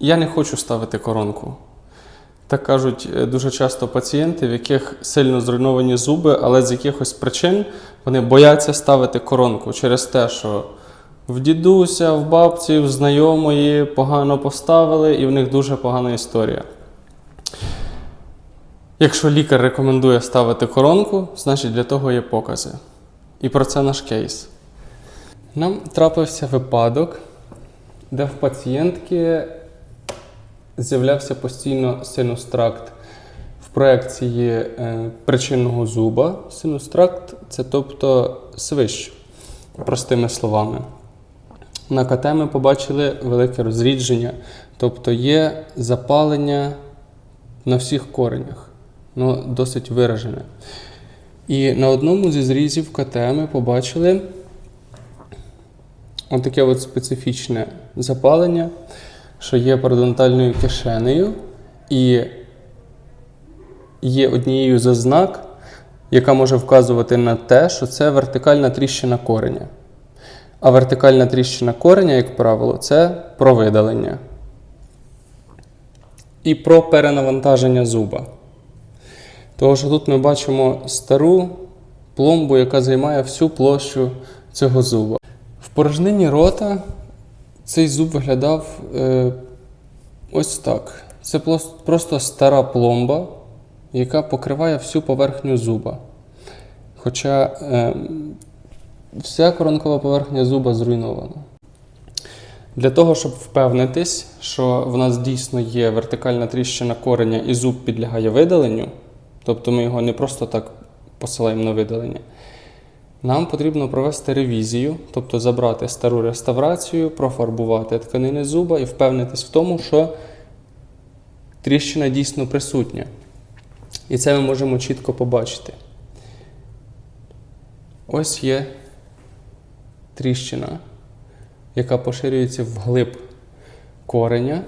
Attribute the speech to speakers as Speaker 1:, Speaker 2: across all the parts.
Speaker 1: Я не хочу ставити коронку. Так кажуть е, дуже часто пацієнти, в яких сильно зруйновані зуби, але з якихось причин вони бояться ставити коронку через те, що в дідуся, в бабці, в знайомої погано поставили, і в них дуже погана історія. Якщо лікар рекомендує ставити коронку, значить для того є покази. І про це наш кейс. Нам трапився випадок, де в пацієнтки з'являвся постійно синустракт в проекції е, причинного зуба. Синустракт це тобто свищ, простими словами. На КТ ми побачили велике розрідження, тобто є запалення на всіх коренях, ну досить виражене. І на одному зі зрізів КТ ми побачили отаке от специфічне запалення, що є парадонтальною кишенею, і є однією з ознак, яка може вказувати на те, що це вертикальна тріщина кореня. А вертикальна тріщина кореня, як правило, це про видалення. І про перенавантаження зуба. Тому що тут ми бачимо стару пломбу, яка займає всю площу цього зуба. В порожнині рота цей зуб виглядав е, ось так. Це просто стара пломба, яка покриває всю поверхню зуба. Хоча е, вся коронкова поверхня зуба зруйнована. Для того, щоб впевнитись, що в нас дійсно є вертикальна тріщина кореня і зуб підлягає видаленню, тобто ми його не просто так посилаємо на видалення, нам потрібно провести ревізію, тобто забрати стару реставрацію, профарбувати тканини зуба і впевнитись в тому, що тріщина дійсно присутня. І це ми можемо чітко побачити. Ось є тріщина, яка поширюється вглиб кореня,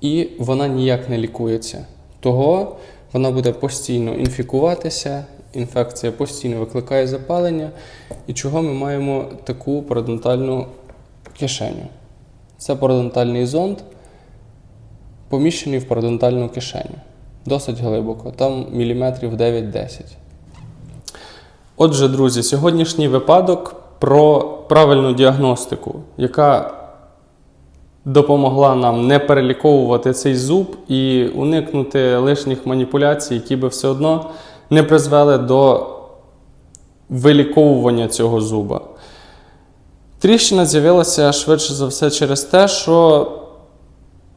Speaker 1: і вона ніяк не лікується. Того вона буде постійно інфікуватися, інфекція постійно викликає запалення, і чого ми маємо таку парадонтальну кишеню. Це парадонтальний зонд, поміщений в парадонтальну кишеню. Досить глибоко, там міліметрів 9-10. Отже, друзі, сьогоднішній випадок про правильну діагностику, яка допомогла нам не переліковувати цей зуб і уникнути лишніх маніпуляцій, які би все одно не призвели до виліковування цього зуба. Тріщина з'явилася швидше за все через те, що,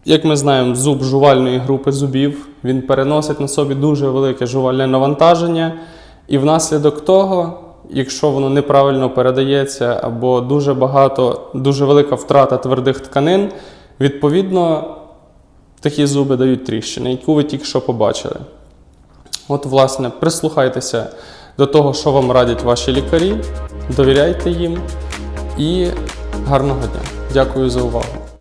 Speaker 1: як ми знаємо, зуб жувальної групи зубів він переносить на собі дуже велике жувальне навантаження, і внаслідок того, якщо воно неправильно передається або дуже багато, дуже велика втрата твердих тканин, відповідно такі зуби дають тріщини, яку ви тільки що побачили. От, власне, прислухайтеся до того, що вам радять ваші лікарі, довіряйте їм і гарного дня. Дякую за увагу.